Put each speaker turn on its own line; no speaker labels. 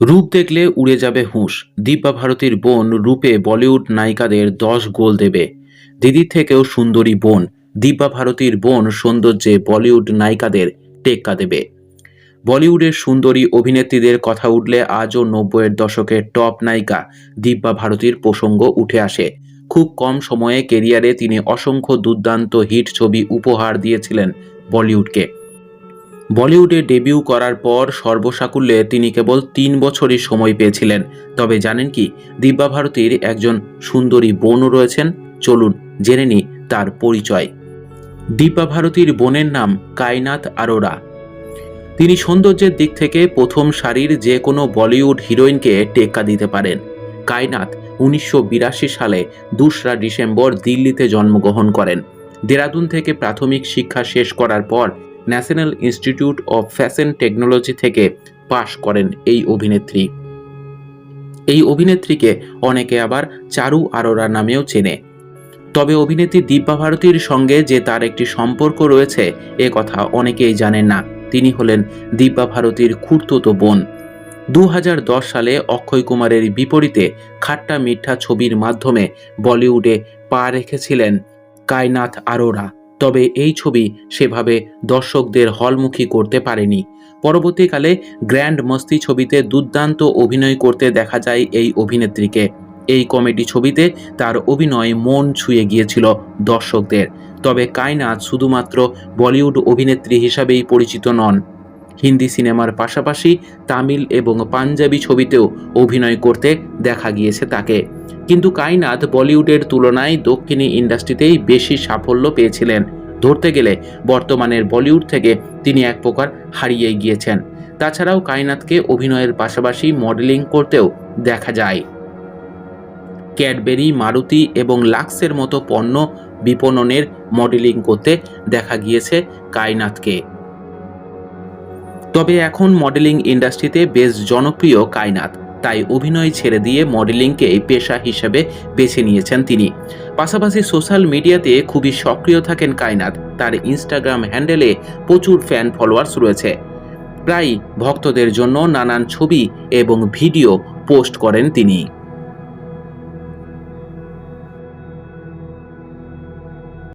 রূপ দেখলে উড়ে যাবে হুঁশ। দিব্যা ভারতীর বোন রূপে বলিউড নায়িকাদের দশ গোল দেবে। দিদির থেকেও সুন্দরী বোন, দিব্যা ভারতীর বোন সৌন্দর্যে বলিউড নায়িকাদের টেক্কা দেবে। বলিউডের সুন্দরী অভিনেত্রীদের কথা উঠলে আজও নব্বইয়ের দশকের টপ নায়িকা দিব্যা ভারতীর প্রসঙ্গ উঠে আসে। খুব কম সময়ে কেরিয়ারে তিনি অসংখ্য দুর্দান্ত হিট ছবি উপহার দিয়েছিলেন বলিউডকে। বলিউডে ডেবিউ করার পর সর্বসাকুল্যে তিনি কেবল তিন বছরই সময় পেয়েছিলেন। তবে জানেন কি, দিব্যা ভারতীর একজন সুন্দরী বোনও রয়েছেন। চলুন জেনে নি তার পরিচয়। দিব্যা ভারতীর বোনের নাম কায়নাথ আরোরা। তিনি সৌন্দর্যের দিক থেকে প্রথম সারির যে কোনো বলিউড হিরোইনকে টেক্কা দিতে পারেন। কায়নাথ উনিশশো বিরাশি সালে দোসরা ডিসেম্বর দিল্লিতে জন্মগ্রহণ করেন। দেরাদুন থেকে প্রাথমিক শিক্ষা শেষ করার পর National Institute of Fashion Technology থেকে পাশ করেন এই অভিনেত্রী। এই অভিনেত্রীকে অনেকে আবার চারু আরোরা নামেও চেনে। তবে অভিনেত্রী দিব্যা ভারতীর সঙ্গে যে তার একটি সম্পর্ক রয়েছে, এ কথা অনেকেই জানেন না। তিনি হলেন দিব্যা ভারতীর খুঁড়তুতো বোন। দু হাজার দশ সালে অক্ষয় কুমারের বিপরীতে খাট্টা মিঠা ছবির মাধ্যমে বলিউডে পা রেখেছিলেন কায়নাথ আরোরা। তবে এই ছবি সেভাবে দর্শকদের হলমুখী করতে পারেনি। পরবর্তীকালে গ্র্যান্ড মস্তি ছবিতে দুর্দান্ত অভিনয় করতে দেখা যায় এই অভিনেত্রীকে। এই কমেডি ছবিতে তার অভিনয় মন ছুঁয়ে গিয়েছিল দর্শকদের। তবে কায়নাথ শুধুমাত্র বলিউড অভিনেত্রী হিসাবেই পরিচিত নন। হিন্দি সিনেমার পাশাপাশি তামিল এবং পাঞ্জাবি ছবিতেও অভিনয় করতে দেখা গিয়েছে তাকে। কিন্তু কায়নাথ বলিউডের তুলনায় দক্ষিণী ইন্ডাস্ট্রিতেই বেশি সাফল্য পেয়েছিলেন। ধরতে গেলে বর্তমানের বলিউড থেকে তিনি এক প্রকার হারিয়ে গিয়েছেন। তাছাড়াও কায়নাথকে অভিনয়ের পাশাপাশি মডেলিং করতেও দেখা যায়। ক্যাডবেরি, মারুতি এবং লাক্সের মতো পণ্য বিপণনের মডেলিং করতে দেখা গিয়েছে কায়নাথকে তবে এখন মডেলিং ইন্ডাস্ট্রিতে বেশ জনপ্রিয় কায়নাত তাই অভিনয় ছেড়ে দিয়ে মডেলিংকে পেশা হিসেবে বেছে নিয়েছেন তিনি। পাশাপাশি সোশ্যাল মিডিয়াতে খুবই সক্রিয় থাকেন কায়নাত তার ইনস্টাগ্রাম হ্যান্ডেলে প্রচুর ফ্যান ফলোয়ার্স রয়েছে। প্রায় ভক্তদের জন্য নানান ছবি এবং ভিডিও পোস্ট করেন তিনি।